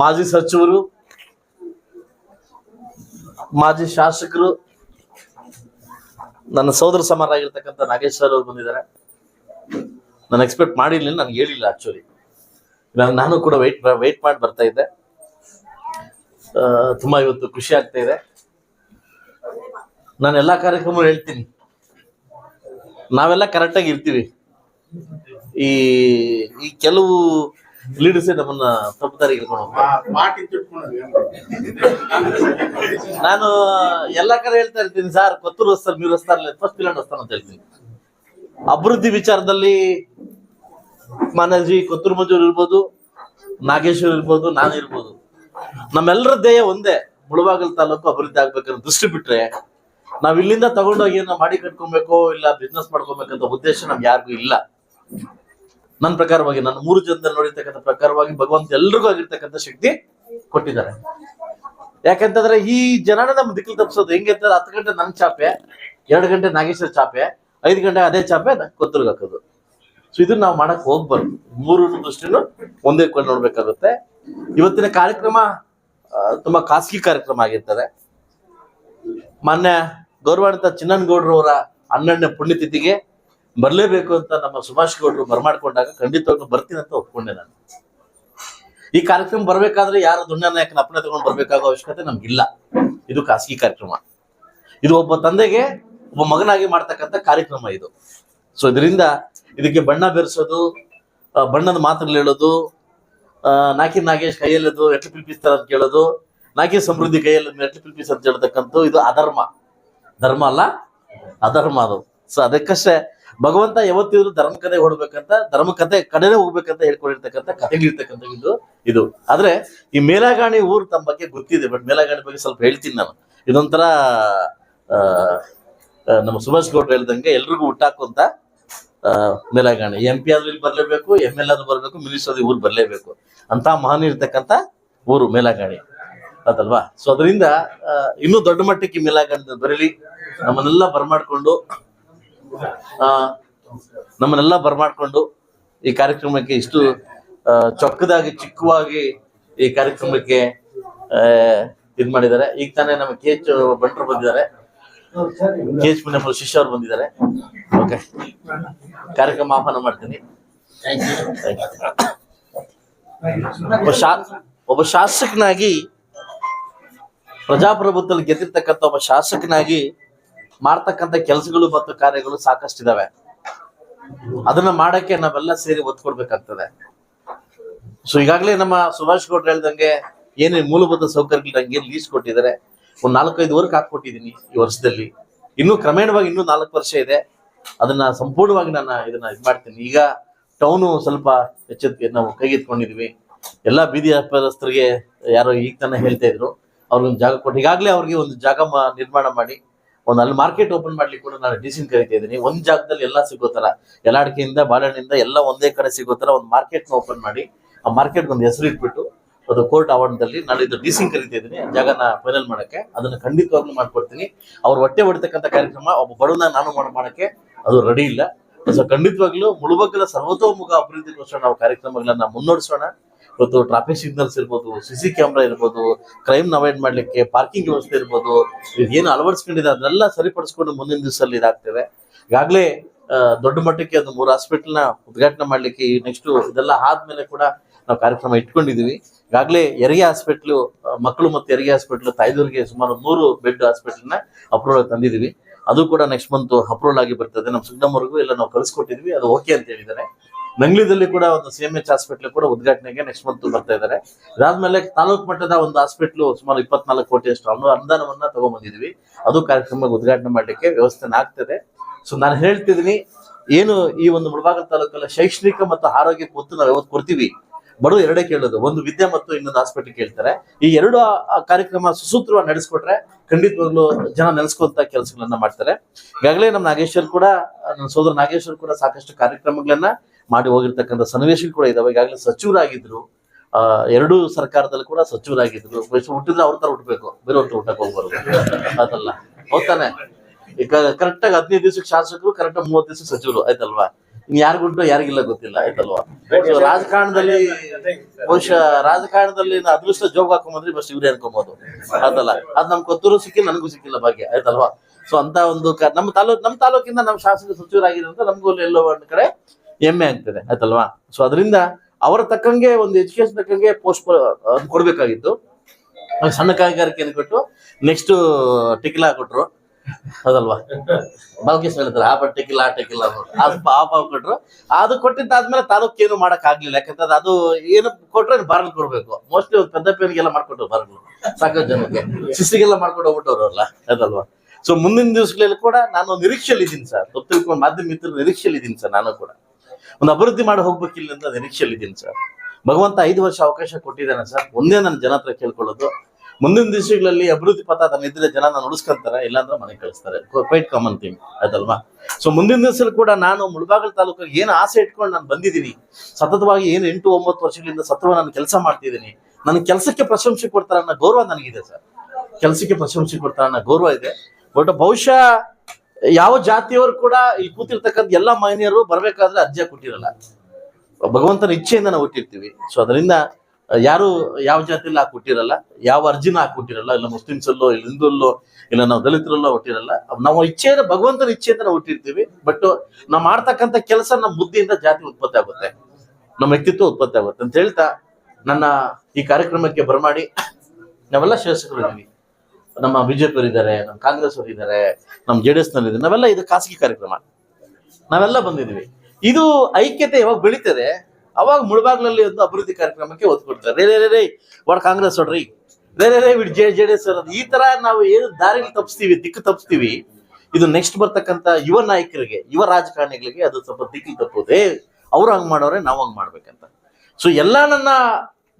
ಮಾಜಿ ಸಚಿವರು, ಮಾಜಿ ಶಾಸಕರು, ನನ್ನ ಸೋದರ ಸಮಾನರಾಗಿರ್ತಕ್ಕಂಥ ನಾಗೇಶ್ವರ ಅವರು ಬಂದಿದ್ದಾರೆ. ನಾನು ಎಕ್ಸ್ಪೆಕ್ಟ್ ಮಾಡಿರ್ಲಿಲ್ಲ, ನನಗೆ ಹೇಳಿಲ್ಲ ಆಕ್ಚುಲಿ ನಾನು ಕೂಡ ವೆಯ್ಟ್ ವೆಯ್ಟ್ ಮಾಡಿ ಬರ್ತಾ ಇದ್ದೆ. ತುಂಬಾ ಇವತ್ತು ಖುಷಿ ಆಗ್ತಾ ಇದೆ. ನಾನು ಎಲ್ಲಾ ಕಾರ್ಯಕ್ರಮ ಹೇಳ್ತೀನಿ. ನಾವೆಲ್ಲ ಕರೆಕ್ಟಾಗಿ ಇರ್ತೀವಿ. ಈ ಈ ಕೆಲವು ಲೀಡರ್ಸ್ ನಮ್ಮನ್ನ ತಪ್ಪು ದಾರಿಗೆ ನಾನು ಎಲ್ಲಾ ಕಡೆ ಹೇಳ್ತಾ ಇರ್ತೀನಿ ಸರ್ ಕೊತ್ತೂರು ಹೊಸ್ತಾರೆ ನೀವು ಹೊಸ್ತಾರಲ್ಲ ಫಸ್ಟ್ ಪಿಲಾಂಡ್ ಅಂತ ಹೇಳ್ತೀನಿ. ಅಭಿವೃದ್ಧಿ ವಿಚಾರದಲ್ಲಿ ಮಾನಜಿ ಕೊತ್ತೂರು ಮಂಜೂರ್ ಇರ್ಬೋದು ನಾಗೇಶ್ವರ್ ಇರ್ಬೋದು ನಾನು ಇರ್ಬೋದು. ನಮ್ಮೆಲ್ಲರ ದೇಹ ಒಂದೇ ಮುಳಬಾಗಲ್ ತಾಲೂಕು ಅಭಿವೃದ್ಧಿ ಆಗ್ಬೇಕನ್ನೋ ದೃಷ್ಟಿ ಬಿಟ್ರೆ ನಾವ್ ಇಲ್ಲಿಂದ ತಗೊಂಡೋಗಿ ಏನೋ ಮಾಡಿ ಕಟ್ಕೊಬೇಕು ಇಲ್ಲ ಬಿಸ್ನೆಸ್ ಮಾಡ್ಕೊಬೇಕಂತ ಉದ್ದೇಶ ನಮ್ಗೆ ಯಾರಿಗೂ ಇಲ್ಲ. ನನ್ನ ಪ್ರಕಾರವಾಗಿ, ನನ್ನ ಮೂರು ಜನದಲ್ಲಿ ನೋಡಿರ್ತಕ್ಕಂಥ ಪ್ರಕಾರವಾಗಿ ಭಗವಂತ ಎಲ್ರಿಗೂ ಆಗಿರ್ತಕ್ಕಂಥ ಶಕ್ತಿ ಕೊಟ್ಟಿದ್ದಾರೆ. ಯಾಕಂತಂದ್ರೆ ಈ ಜನನ ನಮ್ಮ ದಿಕ್ಕಲು ತಪ್ಪಿಸೋದು ಹೆಂಗೆ ಅಂತಂದ್ರೆ ಹತ್ತು ಗಂಟೆ ನನ್ ಚಾಪೆ, ಎರಡು ಗಂಟೆ ನಾಗೇಶ್ವರ ಚಾಪೆ, ಐದು ಗಂಟೆ ಅದೇ ಚಾಪೆ ಕೊತ್ತೂರ್ಗೆ ಹಾಕೋದು. ಸೊ ಇದನ್ನ ನಾವು ಮಾಡಕ್ ಹೋಗ್ಬಾರ್ದು. ಮೂರು ದೃಷ್ಟಿನೂ ಒಂದೇ ಕಡೆ ನೋಡ್ಬೇಕಾಗುತ್ತೆ. ಇವತ್ತಿನ ಕಾರ್ಯಕ್ರಮ ತುಂಬಾ ಖಾಸಗಿ ಕಾರ್ಯಕ್ರಮ ಆಗಿರ್ತದೆ. ಮಾನ್ಯ ಗೌರವಾನ್ವಿತ ಚಿನ್ನನಗೌಡ್ರವರ ಹನ್ನೆರಡನೇ ಪುಣ್ಯತಿಥಿಗೆ ಬರ್ಲೇಬೇಕು ಅಂತ ನಮ್ಮ ಸುಭಾಷ್ ಗೌಡ್ರು ಬರಮಾಡ್ಕೊಂಡಾಗ ಖಂಡಿತವಾಗ್ಲೂ ಬರ್ತೀನಿ ಅಂತ ಒಪ್ಕೊಂಡೆ ನಾನು. ಈ ಕಾರ್ಯಕ್ರಮ ಬರಬೇಕಾದ್ರೆ ಯಾರು ದುಂಡ ನಾಯಕನ ಅಪ್ಪಣೆ ತಗೊಂಡು ಬರಬೇಕಾಗೋ ಅವಶ್ಯಕತೆ ನಮ್ಗಿಲ್ಲ. ಇದು ಖಾಸಗಿ ಕಾರ್ಯಕ್ರಮ. ಇದು ಒಬ್ಬ ತಂದೆಗೆ ಒಬ್ಬ ಮಗನಾಗಿ ಮಾಡ್ತಕ್ಕಂತ ಕಾರ್ಯಕ್ರಮ ಇದು. ಸೊ ಇದರಿಂದ ಇದಕ್ಕೆ ಬಣ್ಣ ಬೆರೆಸೋದು ಬಣ್ಣದ ಮಾತುಗಳು ಹೇಳೋದು ನಾಕಿ ನಾಗೇಶ್ ಕೈಯಲ್ಲದು ಎಟ್ಲು ಪಿಲ್ಪಿಸ್ತಾರ ಅಂತ ಕೇಳೋದು ನಾಕಿ ಸಮೃದ್ಧಿ ಕೈಯಲ್ಲಿ ಎಟ್ಲು ಪಿಲ್ಪಿಸ್ ಅಂತ ಹೇಳ್ತಕ್ಕಂಥ ಇದು ಅಧರ್ಮ. ಧರ್ಮ ಅಲ್ಲ, ಅಧರ್ಮ ಅದು. ಸೊ ಅದಕ್ಕಷ್ಟೇ ಭಗವಂತ ಯಾವತ್ತಿದ್ರು ಧರ್ಮ ಕತೆ ಹೊಡ್ಬೇಕಂತ, ಧರ್ಮ ಕತೆ ಕಡೆನೇ ಹೋಗ್ಬೇಕಂತ ಹೇಳ್ಕೊಂಡಿರ್ತಕ್ಕಂಥ ಕಥೆಗಳಿರ್ತಕ್ಕಂಥ ಇದು. ಇದು. ಆದ್ರೆ ಈ ಮೇಲಾಗಾಣಿ ಊರು ತಮ್ಮ ಬಗ್ಗೆ ಗೊತ್ತಿದೆ ಬಟ್ ಮೇಲಾಗಾಣಿ ಬಗ್ಗೆ ಸ್ವಲ್ಪ ಹೇಳ್ತೀನಿ ನಾನು. ಇದೊಂಥರ ನಮ್ಮ ಸುಭಾಷ್ ಗೌಡ್ರು ಹೇಳ್ದಂಗೆ ಎಲ್ರಿಗೂ ಹುಟ್ಟಾಕುವಂತ ಮೇಲಾಗಾಣಿ. ಎಂ ಪಿ ಆದ್ರೂ ಇಲ್ಲಿ ಬರ್ಲೇಬೇಕು ಎಂ ಎಲ್ ಆದ್ರೂ ಬರ್ಬೇಕು, ಮಿನಿಸ್ಟರ್ ಊರು ಬರ್ಲೇಬೇಕು. ಅಂತ ಮಹಾನ್ ಇರ್ತಕ್ಕಂಥ ಊರು ಮೇಲಾಗಾಣಿ. ಅದಲ್ವಾ ಸೊ ಅದರಿಂದ ಇನ್ನೂ ದೊಡ್ಡ ಮಟ್ಟಕ್ಕೆ ಮೇಲಾಗಾಣಿ ಬರಲಿ. ನಮ್ಮನ್ನೆಲ್ಲ ಬರ್ಮಾಡ್ಕೊಂಡು ನಮ್ಮನ್ನೆಲ್ಲ ಬರಮಾಡ್ಕೊಂಡು ಈ ಕಾರ್ಯಕ್ರಮಕ್ಕೆ ಇಷ್ಟು ಚೊಕ್ಕದಾಗಿ ಚಿಕ್ಕವಾಗಿ ಈ ಕಾರ್ಯಕ್ರಮಕ್ಕೆ ಇದು ಮಾಡಿದ್ದಾರೆ. ಈಗ ತಾನೇ ನಮ್ಮ ಕೆ ಎಚ್ ಬಂಟ್ರು ಬಂದಿದ್ದಾರೆ. ಕೆ ಎಚ್ ನಮ್ಮ ಶಿಷ್ಯ ಅವ್ರು ಬಂದಿದ್ದಾರೆ. ಓಕೆ ಕಾರ್ಯಕ್ರಮ ಆಹ್ವಾನ ಮಾಡ್ತೀನಿ. ಒಬ್ಬ ಶಾಸಕನಾಗಿ ಪ್ರಜಾಪ್ರಭುತ್ವದಲ್ಲಿ ಗೆದ್ದಿರ್ತಕ್ಕಂಥ ಒಬ್ಬ ಶಾಸಕನಾಗಿ ಮಾಡ್ತಕ್ಕಂಥ ಕೆಲಸಗಳು ಮತ್ತು ಕಾರ್ಯಗಳು ಸಾಕಷ್ಟು ಇದಾವೆ ಅದನ್ನ ಮಾಡಕ್ಕೆ ನಾವೆಲ್ಲ ಸೇರಿ ಒತ್ತು ಕೊಡ್ಬೇಕಾಗ್ತದೆ ಸೊ ಈಗಾಗಲೇ ನಮ್ಮ ಸುಭಾಷ್ ಗೌಡ್ರು ಹೇಳ್ದಂಗೆ ಏನೇ ಮೂಲಭೂತ ಸೌಕರ್ಯಗಳು ನಂಗೆ ಲೀಸ್ ಕೊಟ್ಟಿದ್ದಾರೆ. ಒಂದು ನಾಲ್ಕೈದು ವರ್ಕ್ ಹಾಕೊಟ್ಟಿದ್ದೀನಿ ಈ ವರ್ಷದಲ್ಲಿ. ಇನ್ನು ಕ್ರಮೇಣವಾಗಿ ಇನ್ನೂ ನಾಲ್ಕು ವರ್ಷ ಇದೆ. ಅದನ್ನ ಸಂಪೂರ್ಣವಾಗಿ ನಾನು ಇದನ್ನ ಇದು ಮಾಡ್ತೀನಿ. ಈಗ ಟೌನು ಸ್ವಲ್ಪ ಎಚ್ಚೆತ್ಕೆ ನಾವು ಕೈಗೆತ್ಕೊಂಡಿದ್ವಿ ಎಲ್ಲಾ ಬೀದಿ ವ್ಯಾಪಾರಸ್ಥರಿಗೆ ಯಾರೋ ಈಗ ತಾನೇ ಹೇಳ್ತಾ ಇದ್ರು. ಅವ್ರಿಗೊಂದು ಜಾಗ ಕೊಟ್ಟು ಈಗಾಗಲೇ ಅವ್ರಿಗೆ ಒಂದು ಜಾಗ ನಿರ್ಮಾಣ ಮಾಡಿ ಒಂದು ಅಲ್ಲಿ ಮಾರ್ಕೆಟ್ ಓಪನ್ ಮಾಡ್ಲಿಕ್ಕೆ ಕೂಡ ನಾನು ಡಿಸಿನ್ ಕರಿತಾ ಇದ್ದೀನಿ. ಒಂದ್ ಜಾಗದಲ್ಲಿ ಎಲ್ಲ ಸಿಗೋ ತರ ಯಲಾಡಿಕೆಯಿಂದ ಬಾಳೆಹಣ್ಣಿಂದ ಎಲ್ಲ ಒಂದೇ ಕಡೆ ಸಿಗೋ ತರ ಒಂದು ಮಾರ್ಕೆಟ್ನ ಓಪನ್ ಮಾಡಿ ಆ ಮಾರ್ಕೆಟ್ ಒಂದು ಹೆಸರು ಇಟ್ಬಿಟ್ಟು ಅದು ಕೋರ್ಟ್ ಆವರಣದಲ್ಲಿ ನಾನು ಇದು ಡಿಸಿಂಗ್ ಕರಿತಾ ಇದ್ದೀನಿ. ಜಾಗನ ಫೈನಲ್ ಮಾಡಕ್ಕೆ ಅದನ್ನ ಖಂಡಿತವಾಗ್ಲೂ ಮಾಡ್ಕೊಡ್ತೀನಿ. ಅವ್ರು ಹೊಟ್ಟೆ ಹೊಡಿತಕ್ಕಂಥ ಕಾರ್ಯಕ್ರಮ, ಒಬ್ಬ ಬಡವನ ನಾನು ಮಾಡ್- ಮಾಡಕ್ಕೆ ಅದು ರೆಡಿ ಇಲ್ಲ. ಸೊ ಖಂಡಿತವಾಗ್ಲೂ ಮುಳುಬಗ್ಗಲ ಸರ್ವತೋಮುಖ ಅಭಿವೃದ್ಧಿಗೋಸ್ಕರ ನಾವು ಕಾರ್ಯಕ್ರಮಗಳನ್ನ ಮುನ್ನಡೆಸೋಣ. ಇವತ್ತು ಟ್ರಾಫಿಕ್ ಸಿಗ್ನಲ್ಸ್ ಇರ್ಬೋದು ಸಿ ಸಿ ಕ್ಯಾಮ್ರಾ ಇರ್ಬೋದು ಕ್ರೈಮ್ ಅವಾಯ್ಡ್ ಮಾಡಲಿಕ್ಕೆ ಪಾರ್ಕಿಂಗ್ ವ್ಯವಸ್ಥೆ ಇರ್ಬೋದು, ಏನು ಅಳವಡಿಸ್ಕೊಂಡಿದೆ ಅದನ್ನೆಲ್ಲ ಸರಿಪಡಿಸ್ಕೊಂಡು ಮುಂದಿನ ದಿವಸದಲ್ಲಿ ಇದಾಗ್ತೇವೆ ಈಗಾಗಲೇ ದೊಡ್ಡ ಮಟ್ಟಕ್ಕೆ ಒಂದು ಮೂರು ಹಾಸ್ಪಿಟಲ್ನ ಉದ್ಘಾಟನೆ ಮಾಡಲಿಕ್ಕೆ ಈ ನೆಕ್ಸ್ಟ್ ಇದೆಲ್ಲ ಆದ್ಮೇಲೆ ಕೂಡ ನಾವು ಕಾರ್ಯಕ್ರಮ ಇಟ್ಕೊಂಡಿದೀವಿ. ಈಗಾಗಲೇ ಹೆರಿಗೆ ಹಾಸ್ಪಿಟ್ಲು ಮಕ್ಕಳು ಮತ್ತು ಹೆರಿಗೆ ಹಾಸ್ಪಿಟ್ಲು ತಾಯ್ದೂರಿಗೆ ಸುಮಾರು ನೂರು ಬೆಡ್ ಹಾಸ್ಪಿಟಲ್ನ ಅಪ್ರೂವಲ್ ತಂದಿದೀವಿ. ಅದು ಕೂಡ ನೆಕ್ಸ್ಟ್ ಮಂತ್ ಅಪ್ರೂವಲ್ ಆಗಿ ಬರ್ತದೆ. ನಮ್ಮ ಸುಗ್ನಮ್ವರೆಗೂ ಎಲ್ಲ ನಾವು ಕಳಿಸ್ಕೊಟ್ಟಿದ್ವಿ. ಅದು ಓಕೆ ಅಂತ ಹೇಳಿದ್ದಾರೆ. ನಂಗ್ಲಿದಲ್ಲಿ ಕೂಡ ಒಂದು ಸಿ ಎಂ ಎಚ್ ಹಾಸ್ಪಿಟ್ಲ್ ಕೂಡ ಉದ್ಘಾಟನೆಗೆ ನೆಕ್ಸ್ಟ್ ಮಂತ್ ಬರ್ತಾ ಇದ್ದಾರೆ ಇದಾದ್ಮೇಲೆ ತಾಲೂಕು ಮಟ್ಟದ ಒಂದು ಹಾಸ್ಪಿಟ್ಲು ಸುಮಾರು ಇಪ್ಪತ್ನಾಲ್ಕು ಕೋಟಿ ಅಷ್ಟು ಅನು ಅನುದಾನವನ್ನ ತಗೊಂಡ್ಬಂದಿದ್ವಿ ಅದು ಕಾರ್ಯಕ್ರಮ ಉದ್ಘಾಟನೆ ಮಾಡಲಿಕ್ಕೆ ವ್ಯವಸ್ಥೆ ಆಗ್ತದೆ. ಸೊ ನಾನು ಹೇಳ್ತಿದ್ದೀನಿ, ಏನು ಈ ಒಂದು ಮುಳಬಾಗಲ ತಾಲೂಕಲ್ಲಿ ಶೈಕ್ಷಣಿಕ ಮತ್ತು ಆರೋಗ್ಯ ಒತ್ತು ನಾವು ಯಾವತ್ತು ಕೊಡ್ತೀವಿ? ಬಡವರು ಎರಡೇ ಕೇಳೋದು, ಒಂದು ವಿದ್ಯೆ ಮತ್ತು ಇನ್ನೊಂದು ಹಾಸ್ಪಿಟಲ್ ಕೇಳ್ತಾರೆ. ಈ ಎರಡು ಕಾರ್ಯಕ್ರಮ ಸುಸೂತ್ರವಾಗಿ ನಡೆಸ್ಕೊಟ್ರೆ ಖಂಡಿತವಾಗ್ಲೂ ಜನ ನೆನೆಸ್ಕೊಂತ ಕೆಲಸಗಳನ್ನ ಮಾಡ್ತಾರೆ. ಈಗಾಗಲೇ ನಮ್ಮ ನಾಗೇಶ್ವರ್ ಕೂಡ ನನ್ನ ಸೋದರ ನಾಗೇಶ್ವರ್ ಕೂಡ ಸಾಕಷ್ಟು ಕಾರ್ಯಕ್ರಮಗಳನ್ನ ಮಾಡಿ ಹೋಗಿರ್ತಕ್ಕಂಥ ಸನ್ನಿವೇಶಗಳು ಕೂಡ ಇದಾವೆ. ಈಗಾಗಲೇ ಸಚಿವರಾಗಿದ್ರು ಎರಡೂ ಸರ್ಕಾರದಲ್ಲಿ ಕೂಡ ಸಚಿವರಾಗಿದ್ರು. ಹುಟ್ಟಿದ್ರೆ ಅವ್ರ ತರ ಹುಟ್ಟಬೇಕು ಬೇರೆ ಅವ್ರ ಹುಟ್ಟಕ್ಕೆ ಹೋಗ್ಬಾರ್ದು. ಅದಲ್ಲ. ಹೌದಾನೆ ಈಗ ಕರೆಕ್ಟ್ ಆಗಿ ಹದಿನೈದು ದಿವಸಕ್ಕೆ ಶಾಸಕರು ಕರೆಕ್ಟ್ ಆಗಿ ಮೂವತ್ತು ದಿವಸ ಸಚಿವರು. ಆಯ್ತಲ್ವಾ? ಇನ್ ಯಾರಿಗುಂಟು ಯಾರಿಗಿಲ್ಲ ಗೊತ್ತಿಲ್ಲ. ಆಯ್ತಲ್ವಾ? ರಾಜಕಾರಣದಲ್ಲಿ ಬಹುಶಃ ರಾಜಕಾರಣದಲ್ಲಿ ಅದೃಷ್ಟ ಜೋಗ್ ಹಾಕೊಂಬಂದ್ರೆ ಬಸ್ ಇವ್ರೆ ಅನ್ಕೊಬಹುದು ಅದಲ್ಲ. ಅದ್ ನಮ್ ಕೊತ್ತೂರು ಸಿಕ್ಕಿಲ್ಲ, ನನಗೂ ಸಿಕ್ಕಿಲ್ಲ ಭಾಗ್ಯ. ಆಯ್ತಲ್ವಾ? ಸೊ ಅಂತ ಒಂದು ನಮ್ಮ ತಾಲೂಕ್ ನಮ್ಮ ತಾಲೂಕಿಂದ ನಮ್ಮ ಶಾಸಕ ಸಚಿವರಾಗಿರೋದ್ರಿಂದ ನಮಗೂ ಎಲ್ಲೋ ಒಂದ್ ಕಡೆ ಹೆಮ್ಮೆ ಆಗ್ತದೆ, ಆಯ್ತಲ್ವಾ? ಸೊ ಅದರಿಂದ ಅವರ ತಕ್ಕಂಗೆ ಒಂದು ಎಜುಕೇಶನ್ ತಕ್ಕಂಗೆ ಪೋಸ್ಟ್ ಕೊಡ್ಬೇಕಾಗಿತ್ತು. ಸಣ್ಣ ಕೈಗಾರಿಕೆಯನ್ನು ಕೊಟ್ಟು ನೆಕ್ಸ್ಟ್ ಟಿಕಿಲಾ ಹಾಕೊಟ್ರು. ಅದಲ್ವಾ ಬಲ್ಕೇಶ್ ಹೇಳ್ತಾರೆ ಆ ಬಟ್ ಟಿಕಿಲ್ಲ ಆ ಟಿಕಿಲ್ಲ ಆ ಅದು ಪಾಪ ಕೊಟ್ರು. ಅದು ಕೊಟ್ಟಿದ್ದಾದ್ಮೇಲೆ ತಾಲೂಕ್ ಏನು ಮಾಡಕ್ ಆಗ್ಲಿಲ್ಲ ಯಾಕಂದ್ರೆ ಅದು ಏನು ಕೊಟ್ರೆ ಬಾರ್ಲ್ ಕೊಡ್ಬೇಕು. ಮೋಸ್ಟ್ಲಿ ಪೆದ್ದ ಪೇರಿಗೆಲ್ಲ ಮಾಡ್ಕೊಟ್ರು ಬಾರ್ಲ್ ಸಾಕಷ್ಟು ಜನಕ್ಕೆ. ಶಿಸ್ತಿಗೆಲ್ಲ ಮಾಡ್ಕೊಂಡು ಹೋಗ್ಬಿಟ್ಟವ್ರಲ್ಲ ಅದಲ್ವಾ ಸೊ ಮುಂದಿನ ದಿವಸಗಳಲ್ಲಿ ಕೂಡ ನಾನು ನಿರೀಕ್ಷೆಯಲ್ಲಿ ಇದ್ದೀನಿ ಸರ್ ತಿಳ್ಕೊಂಡು ಮಾಧ್ಯಮ ಮಿತ್ರರು ನಿರೀಕ್ಷೆಯಲ್ಲಿ ಇದ್ದೀನಿ ಸರ್, ನಾನು ಕೂಡ. ಒಂದು ಅಭಿವೃದ್ಧಿ ಮಾಡಿ ಹೋಗ್ಬೇಕಿಲ್ಲ ಅಂತ ನಿರೀಕ್ಷೆಯಲ್ಲಿದ್ದೀನಿ ಸರ್ ಭಗವಂತ ಐದು ವರ್ಷ ಅವಕಾಶ ಕೊಟ್ಟಿದ್ದಾನೆ ಸರ್ ಒಂದೇ ನನ್ನ ಜನ ಹತ್ರ ಕೇಳ್ಕೊಳ್ಳೋದು. ಮುಂದಿನ ದಿವಸಗಳಲ್ಲಿ ಅಭಿವೃದ್ಧಿ ಪಥ ಅದನ್ನ ಇದ್ರೆ ಜನ ನಾನು ಉಳಿಸ್ಕೊಂತಾರೆ, ಇಲ್ಲಾಂದ್ರೆ ಮನೆ ಕಳಿಸ್ತಾರೆ. ಕ್ವೈಟ್ ಕಾಮನ್ ಥಿಂಗ್ ಅದಲ್ವಾ ಸೊ ಮುಂದಿನ ದಿವಸದಲ್ಲಿ ಕೂಡ ನಾನು ಮುಳಬಾಗಲ್ ತಾಲೂಕಿಗೆ ಏನು ಆಸೆ ಇಟ್ಕೊಂಡು ನಾನು ಬಂದಿದ್ದೀನಿ, ಸತತವಾಗಿ ಏನು ಎಂಟು ಒಂಬತ್ತು ವರ್ಷಗಳಿಂದ ಸತತ ನಾನು ಕೆಲಸ ಮಾಡ್ತಿದ್ದೀನಿ, ನನ್ನ ಕೆಲಸಕ್ಕೆ ಪ್ರಶಂಸೆ ಕೊಡ್ತಾರ ಅನ್ನೋ ಗೌರವ ನನಗಿದೆ ಸರ್ ಕೆಲಸಕ್ಕೆ ಪ್ರಶಂಸೆ ಕೊಡ್ತಾರ ಅನ್ನೋ ಗೌರವ ಇದೆ. ಬಟ್ ಬಹುಶಃ ಯಾವ ಜಾತಿಯವರು ಕೂಡ ಇಲ್ಲಿ ಕೂತಿರ್ತಕ್ಕಂಥ ಎಲ್ಲ ಮಹಿಳೆಯರು ಬರ್ಬೇಕಾದ್ರೆ ಅರ್ಜಿ ಕೊಟ್ಟಿರಲ್ಲ ಭಗವಂತನ ಇಚ್ಛೆಯಿಂದ ನಾವು ಹುಟ್ಟಿರ್ತೀವಿ. ಸೊ ಅದರಿಂದ ಯಾರು ಯಾವ ಜಾತಿಯಲ್ಲಿ ಹಾಕಿ ಹುಟ್ಟಿರಲ್ಲ ಯಾವ ಅರ್ಜಿನ ಹಾಕಿ ಹುಟ್ಟಿರಲ್ಲ ಇಲ್ಲ ಮುಸ್ಲಿಮ್ಸಲ್ಲೋ, ಇಲ್ಲ ಹಿಂದೂಲ್ಲೋ ಇಲ್ಲ ನಾವು ದಲಿತರಲ್ಲೋ ಹುಟ್ಟಿರಲ್ಲ. ನಾವು ಇಚ್ಛೆಯಿಂದ, ಭಗವಂತನ ಇಚ್ಛೆಯಿಂದ ನಾವು ಹುಟ್ಟಿರ್ತೀವಿ. ಬಟ್ ನಾವು ಮಾಡ್ತಕ್ಕಂಥ ಕೆಲಸ ನಮ್ಮ ಬುದ್ಧಿಯಿಂದ ಜಾತಿ ಉತ್ಪತ್ತಿ ಆಗುತ್ತೆ. ನಮ್ಮ ವ್ಯಕ್ತಿತ್ವ ಉತ್ಪತ್ತಿ ಆಗುತ್ತೆ. ಅಂತ ಹೇಳ್ತಾ ನನ್ನ ಈ ಕಾರ್ಯಕ್ರಮಕ್ಕೆ ಬರಮಾಡಿ. ನಾವೆಲ್ಲ ಶಾಸಕರು ಇದ್ದೀವಿ. ನಮ್ಮ ಬಿಜೆಪಿ ಇದ್ದಾರೆ ನಮ್ಮ ಕಾಂಗ್ರೆಸ್ ಅವರು ಇದ್ದಾರೆ ನಮ್ಮ ಜೆ ಡಿ ಎಸ್ನಲ್ಲಿ ನಾವೆಲ್ಲ ಇದು ಖಾಸಗಿ ಕಾರ್ಯಕ್ರಮ. ನಾವೆಲ್ಲ ಬಂದಿದ್ವಿ ಇದು ಐಕ್ಯತೆ ಯಾವಾಗ ಬೆಳೀತದೆ, ಅವಾಗ ಮುಳಬಾಗ್ಲಲ್ಲಿ ಒಂದು ಅಭಿವೃದ್ಧಿ ಕಾರ್ಯಕ್ರಮಕ್ಕೆ ಒತ್ತು ಕೊಡ್ತಾರೆ. ರೇ ರೇ ರೇ ಒಡ್ ವಾಡ್ ಕಾಂಗ್ರೆಸ್ ಹೊಡ್ರಿ ರೇ ರೇ ಬಿಡ್ ಜೆ ಜೆ ಡಿ ಎಸ್ ಈ ತರ ನಾವು ಏನು ದಾರಿಲಿ ತಪ್ಪಿಸ್ತೀವಿ ದಿಕ್ಕು ತಪ್ಪಿಸ್ತೀವಿ ಇದು ನೆಕ್ಸ್ಟ್ ಬರ್ತಕ್ಕಂಥ ಯುವ ನಾಯಕರಿಗೆ, ಯುವ ರಾಜಕಾರಣಿಗಳಿಗೆ ಅದು ಸ್ವಲ್ಪ ದಿಕ್ಕಿ ತಪ್ಪುದೇ. ಅವ್ರು ಹಂಗ್ ಮಾಡೋರೆ, ನಾವು ಹಂಗ್ ಮಾಡ್ಬೇಕಂತ. ಸೊ ಎಲ್ಲ ನನ್ನ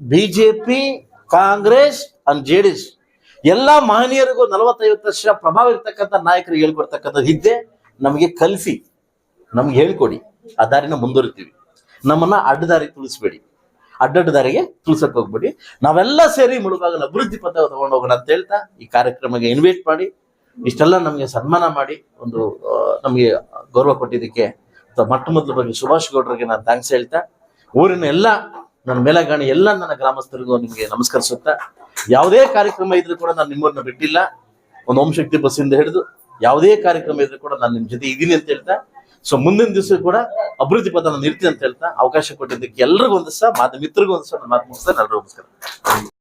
BJP, Congress, and J D S ಎಲ್ಲಾ ಮಹನೀಯರಿಗೂ ನಲವತ್ತೈವತ್ತು ವರ್ಷ ಪ್ರಭಾವ ಇರ್ತಕ್ಕಂಥ ನಾಯಕರಿಗೆ ಹೇಳ್ಕೊಡ್ತಕ್ಕಂಥದ್ದು ಇದ್ದೆ ನಮಗೆ ಕಲಿಸಿ, ನಮ್ಗೆ ಹೇಳ್ಕೊಡಿ. ಆ ದಾರಿನ ಮುಂದುವರಿತೀವಿ. ನಮ್ಮನ್ನ ಅಡ್ಡದಾರಿ ತುಳಿಸ್ಬೇಡಿ. ಅಡ್ಡಡ್ಡ ದಾರಿಗೆ ತುಳ್ಸಕ್ ಹೋಗ್ಬೇಡಿ. ನಾವೆಲ್ಲ ಸೇರಿ ಮುಳುಗಾಗಲ್ಲ ಅಭಿವೃದ್ಧಿ ಪಥ ತಗೊಂಡು ಹೋಗೋಣ ಅಂತ ಹೇಳ್ತಾ ಈ ಕಾರ್ಯಕ್ರಮಕ್ಕೆ ಇನ್ವೈಟ್ ಮಾಡಿ, ಇಷ್ಟೆಲ್ಲ ನಮಗೆ ಸನ್ಮಾನ ಮಾಡಿ ಒಂದು ನಮಗೆ ಗೌರವ ಕೊಟ್ಟಿದ್ದಕ್ಕೆ ಮೊಟ್ಟ ಮೊದಲ ಬಗ್ಗೆ ಸುಭಾಷ್ ಗೌಡ್ರಿಗೆ ನಾನು ಥ್ಯಾಂಕ್ಸ್ ಹೇಳ್ತಾ, ಊರಿನ ಎಲ್ಲ, ನನ್ನ ಮೇಲಗಾಣಿ ಎಲ್ಲ ನನ್ನ ಗ್ರಾಮಸ್ಥರಿಗೂ ನಿಮಗೆ ನಮಸ್ಕರಿಸುತ್ತಾ ಯಾವುದೇ ಕಾರ್ಯಕ್ರಮ ಇದ್ರೂ ಕೂಡ ನಾನು ನಿಮ್ಮನ್ನ ಬಿಟ್ಟಿಲ್ಲ. ಒಂದು ಓಂ ಶಕ್ತಿ ಬಸ್ಸಿಂದ ಹಿಡಿದು ಯಾವುದೇ ಕಾರ್ಯಕ್ರಮ ಇದ್ರೂ ಕೂಡ ನಾನು ನಿಮ್ ಜೊತೆ ಇದ್ದೀನಿ ಅಂತ ಹೇಳ್ತಾ ಸೊ ಮುಂದಿನ ದಿವಸ ಕೂಡ ಅಭಿವೃದ್ಧಿ ಪದ ನಾನು ಇರ್ತೀನಿ ಅಂತ ಹೇಳ್ತಾ, ಅವಕಾಶ ಕೊಟ್ಟಿದ್ದಕ್ಕೆ ಎಲ್ರಿಗೂ ಒಂದು ಸಹ ಮಾತು ಮಿತ್ರರಿಗೂ ಒಂದು ಸಹ ಮಾತು ಮುಗಿಸ್ತಾ ಎಲ್ಲರಿಗೂ ನಮಸ್ಕಾರ.